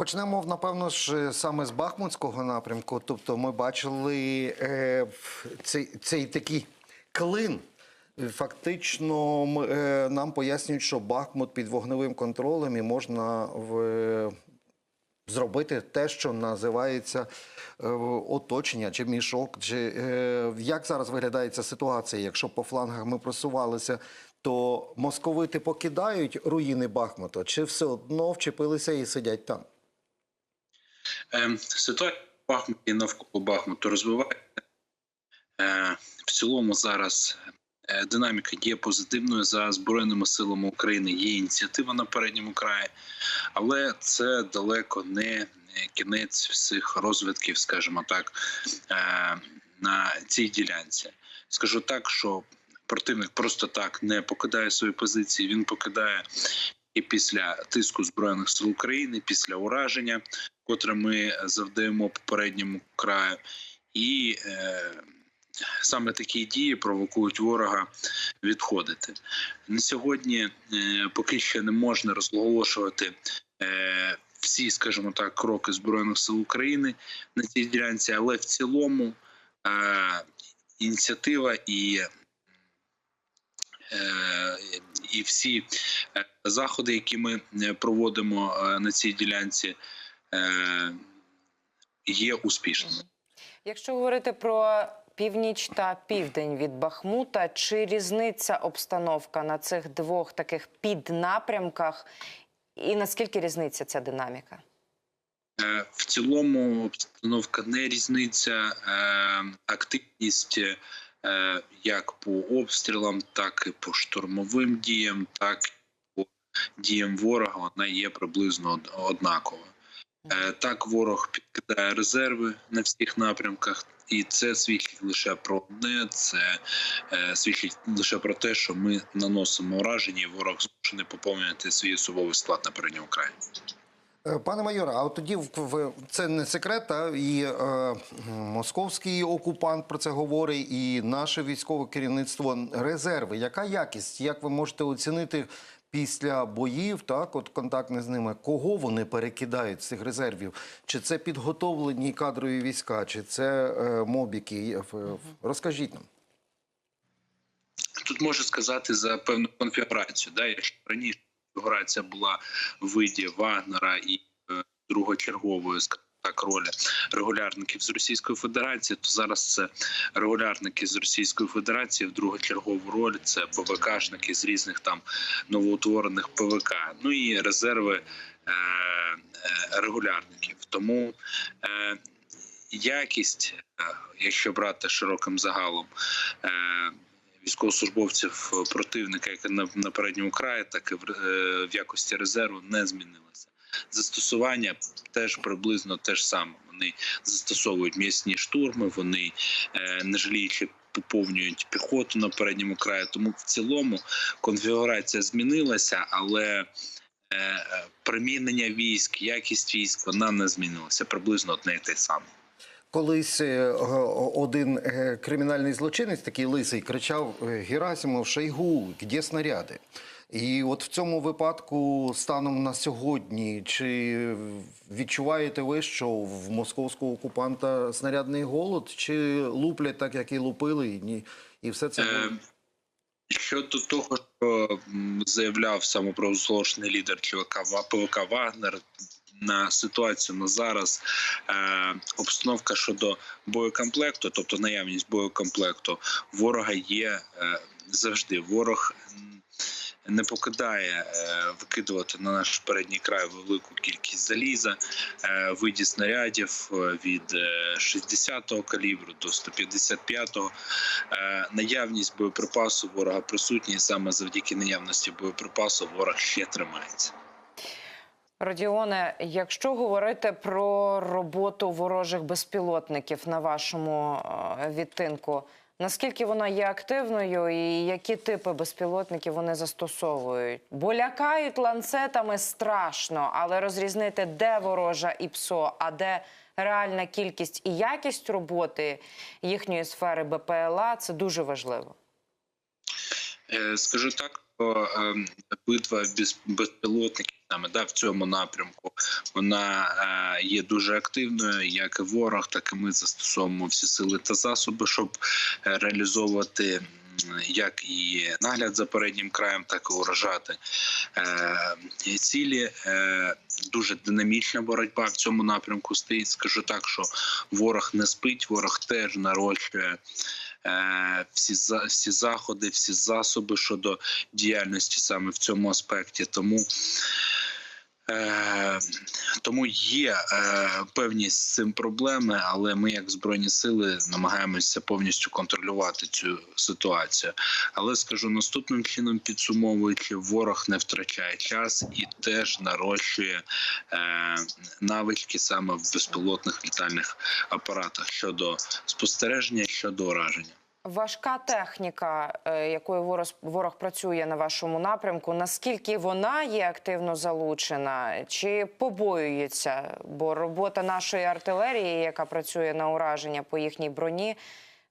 Почнемо, напевно ж, саме з Бахмутського напрямку. Тобто, ми бачили е, цей, цей такий клин. Фактично, е, нам пояснюють, що Бахмут під вогневим контролем і можна в, зробити те, що називається е, оточення чи мішок. Чи, е, як зараз виглядає ця ситуація? Якщо по флангах ми просувалися, то московити покидають руїни Бахмута, чи все одно вчепилися і сидять там? Е, Ситуація в Бахмуті і навколо Бахмуту розвивається. Е, В цілому зараз е, динаміка є позитивною за Збройними силами України. Є ініціатива на передньому краї, але це далеко не кінець всіх розвитків, скажімо так, е, на цій ділянці. Скажу так, що противник просто так не покидає свої позиції. Він покидає і після тиску збройних сил України, після ураження, котре ми завдаємо попередньому краю, і е, саме такі дії провокують ворога відходити. На сьогодні е, поки що не можна розголошувати. Е, всі, скажімо так, кроки збройних сил України на цій ділянці, але в цілому е, ініціатива і е, і всі е, заходи, які ми е, проводимо е, на цій ділянці, є успішними. Якщо говорити про північ та південь від Бахмута, чи різниця обстановка на цих двох таких піднапрямках, і наскільки різниця ця динаміка? В цілому обстановка не різниця, активність як по обстрілам, так і по штурмовим діям, так і по діям ворога вона є приблизно однакова. Е, Так, ворог підкидає резерви на всіх напрямках, і це свідчить лише про одне. Це е, свідчить лише про те, що ми наносимо ураження, і ворог змушений поповнювати свій особовий склад на передньому краї. Е, Пане майоре, а от тоді це не секрет, та, і е, московський окупант про це говорить, і наше військове керівництво резерви. Яка якість? Як ви можете оцінити після боїв, так, от контактне з ними, кого вони перекидають з цих резервів? Чи це підготовлені кадрові війська, чи це е, мобіки? Розкажіть нам. Тут можу сказати за певну конфігурацію. Да? Якщо раніше конфігурація була в виді Вагнера і е, другочергової так ролі регулярників з Російської Федерації, то зараз це регулярники з Російської Федерації в другочергову роль. Це ПВКшники з різних там новоутворених ПВК. Ну і резерви е, е, регулярників. Тому е, якість, е, якщо брати широким загалом. Е, військовослужбовців е, противника, як на, на передньому краї, так і в, е, в якості резерву не змінилося. Застосування теж приблизно те ж саме. Вони застосовують м'ясні штурми, вони е, не жаліючи поповнюють піхоту на передньому краї. Тому в цілому конфігурація змінилася, але е, примінення військ, якість військ вона не змінилася. Приблизно одне і те саме. Колись е, один е, кримінальний злочинець, такий лисий, кричав е, Герасимов, Шойгу, де снаряди? І от в цьому випадку, станом на сьогодні, чи відчуваєте ви, що в московського окупанта снарядний голод, чи луплять так, як і лупили, і, ні, і все це Е, Щодо того, що заявляв самопровозглашений лідер ЧВК ПВК Вагнер на ситуацію на зараз, е, обстановка щодо боєкомплекту, тобто наявність боєкомплекту, ворога є е, завжди. Ворог не покидає е, викидувати на наш передній край велику кількість заліза, е, виді снарядів е, від е, 60-го калібру до 155-го. Е, наявність боєприпасу ворога присутня, і саме завдяки наявності боєприпасу ворог ще тримається. Родіоне, якщо говорити про роботу ворожих безпілотників на вашому е, відтинку, наскільки вона є активною і які типи безпілотників вони застосовують? Бо лякають ланцетами страшно, але розрізнити, де ворожа і ПСО, а де реальна кількість і якість роботи їхньої сфери БПЛА це дуже важливо. Е, Скажу так, що е, битва безпілотників саме да, в цьому напрямку, вона е, є дуже активною. Як і ворог, так і ми застосовуємо всі сили та засоби, щоб е, реалізовувати. Як і нагляд за переднім краєм, так і уражати е, цілі. Е, дуже динамічна боротьба в цьому напрямку стоїть. Скажу так, що ворог не спить, ворог теж нарощує е, всі, всі заходи, всі засоби щодо діяльності саме в цьому аспекті. Тому тому є е, певні з цим проблеми, але ми, як збройні сили, намагаємося повністю контролювати цю ситуацію. Але скажу наступним чином, підсумовуючи, ворог не втрачає час і теж нарощує е, навички саме в безпілотних літальних апаратах щодо спостереження, щодо ураження. Важка техніка, е, якою ворог, працює на вашому напрямку, наскільки вона є активно залучена, чи побоюється? Бо робота нашої артилерії, яка працює на ураження по їхній броні,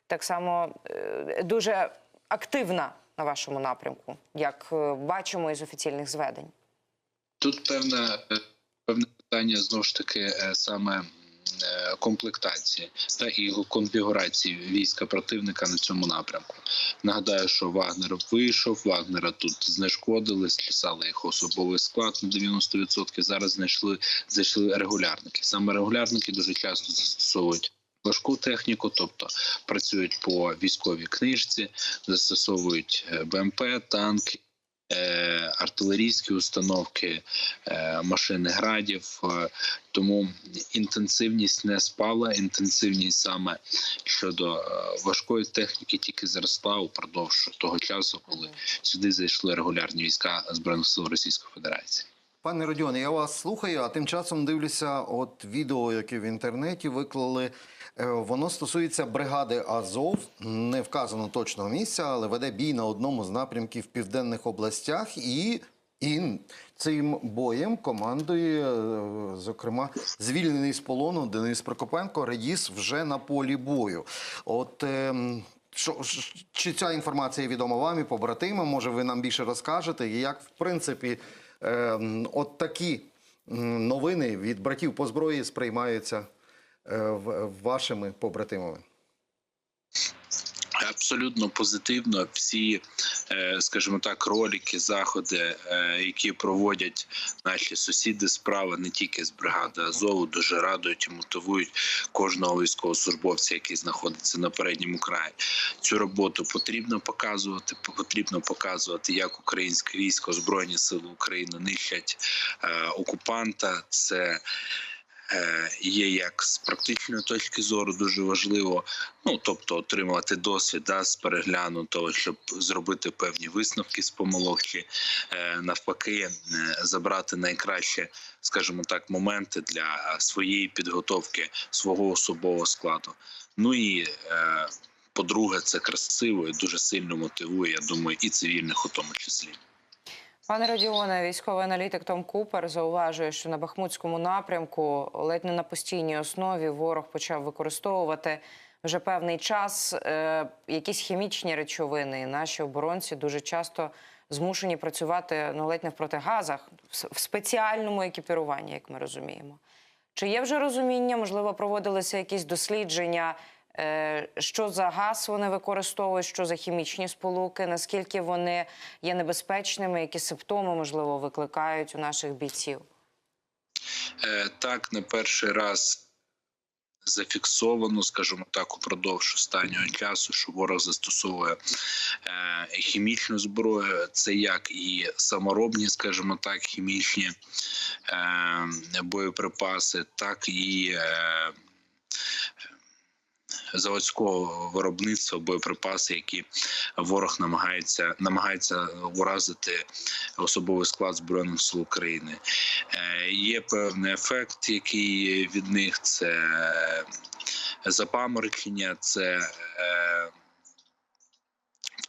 так само е, дуже активна на вашому напрямку, як е, бачимо із офіційних зведень. Тут певне, певне питання знову ж таки саме комплектації та і конфігурації війська противника на цьому напрямку. Нагадаю, що Вагнер вийшов, Вагнера тут знешкодили, слісали їх особовий склад на 90%. Зараз знайшли зайшли регулярники. Саме регулярники дуже часто застосовують. Важку техніку, тобто працюють по військовій книжці, застосовують е, БМП, танки, е, артилерійські установки, е, машини градів. Е, тому інтенсивність не спала. Інтенсивність саме щодо е, важкої техніки тільки зросла упродовж того часу, коли сюди зайшли регулярні війська збройних сил Російської Федерації. Пане Родіоне, я вас слухаю, а тим часом дивлюся, от відео, яке в інтернеті виклали. Е, Воно стосується бригади Азов. Не вказано точного місця, але веде бій на одному з напрямків в південних областях. І, і цим боєм командує, е, зокрема, звільнений з полону Денис Прокопенко. Радіс вже на полі бою. От. ем, що, чи ця інформація відома вам і побратимам? Може, ви нам більше розкажете? І як, в принципі, от такі новини від братів по зброї сприймаються е, вашими побратимами? Абсолютно позитивно. Всі, е, скажімо так, ролики, заходи, е, які проводять наші сусіди, справа не тільки з бригади Азову, дуже радують і мотивують кожного військовослужбовця, який знаходиться на передньому краї. Цю роботу потрібно показувати. Потрібно показувати, як українське військо, збройні сили України нищать е, окупанта. Це є як з практичної точки зору дуже важливо, ну тобто отримувати досвід да, з перегляну того, щоб зробити певні висновки з помилок, чи е, навпаки е, забрати найкраще, скажімо так, моменти для своєї підготовки свого особового складу. Ну і е, по-друге, це красиво і дуже сильно мотивує, я думаю, і цивільних у тому числі. Пане Родіоне, військовий аналітик Том Купер зауважує, що на Бахмутському напрямку ледь не на постійній основі ворог почав використовувати вже певний час е, якісь хімічні речовини. Наші оборонці дуже часто змушені працювати ну ледь не в протигазах, в спеціальному екіпіруванні, як ми розуміємо. Чи є вже розуміння? Можливо, проводилися якісь дослідження, що за газ вони використовують, що за хімічні сполуки, наскільки вони є небезпечними, які симптоми можливо викликають у наших бійців? Е, Так, не перший раз зафіксовано, скажімо так, упродовж останнього часу, що ворог застосовує е, хімічну зброю. Це як і саморобні, скажімо так, хімічні е, боєприпаси, так і е, заводського виробництва боєприпаси, які ворог намагається намагається уразити особовий склад збройних сил України. Е, Є певний ефект, який від них це запаморочення, це е,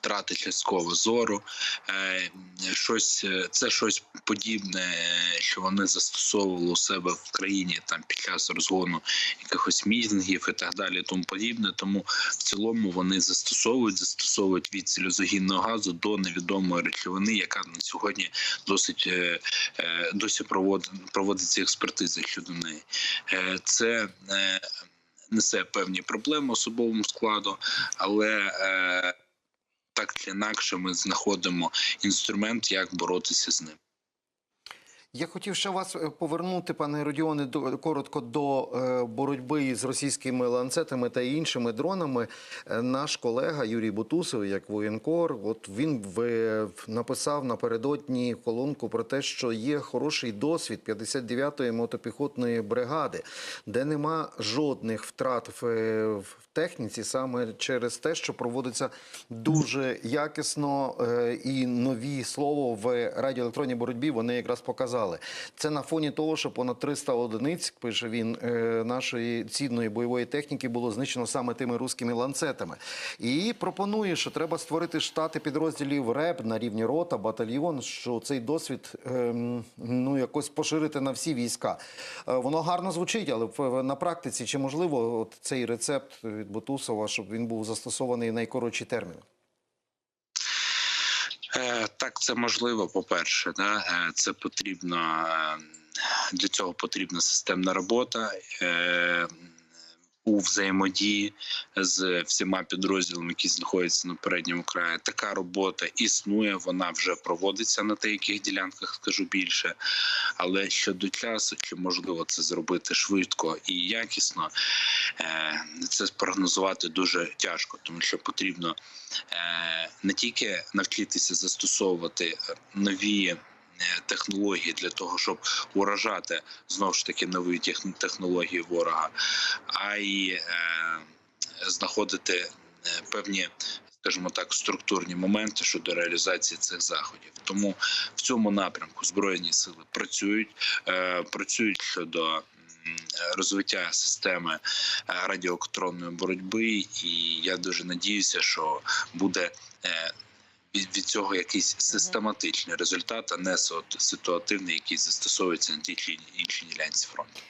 втрати частково зору. Е, щось е, це щось подібне, що вони застосовували у себе в країні там під час розгону якихось мітингів і так далі, тому подібне. Тому в цілому вони застосовують, застосовують від сльозогінного газу до невідомої речовини, яка на сьогодні досить е, досі провод, проводиться експертиза щодо неї. Це несе певні проблеми особовому складу, але так чи інакше ми знаходимо інструмент, як боротися з ним. Я хотів ще вас е, повернути, пане Родіоне, до коротко до е, боротьби з російськими ланцетами та іншими дронами. Е, Наш колега Юрій Бутусов, як воєнкор, от він в, написав напередодні колонку про те, що є хороший досвід 59-ї мотопіхотної бригади, де нема жодних втрат в, техніці, саме через те, що проводиться дуже якісно і нові слово в радіоелектронній боротьбі. Вони якраз показали. Це на фоні того, що понад 300 одиниць, пише він, е, нашої цінної бойової техніки було знищено саме тими руськими ланцетами. І пропонує, що треба створити штати підрозділів РЕБ на рівні рота, батальйон, що цей досвід ем, ну якось поширити на всі війська. Е, Воно гарно звучить, але на практиці чи можливо от цей рецепт від Бутусова, щоб він був застосований в найкоротші терміни? Е, Так, це можливо. По перше, да? е, це потрібно е, для цього потрібна системна робота. У взаємодії з всіма підрозділами, які знаходяться на передньому краї, така робота існує. Вона вже проводиться на деяких ділянках, скажу більше. Але щодо часу, чи можливо це зробити швидко і якісно, е, це спрогнозувати дуже тяжко, тому що потрібно е, не тільки навчитися застосовувати нові технології для того, щоб уражати знову ж таки нові тех- технології ворога, а й е, знаходити е, певні. Скажімо так, структурні моменти щодо реалізації цих заходів. Тому в цьому напрямку збройні сили працюють, е, працюють щодо розвиття системи е, радіоелектронної боротьби, і я дуже надіюся, що буде е, від, від цього якийсь систематичний результат, а не ситуативний, який застосовується на тій чи іншій ділянці фронту.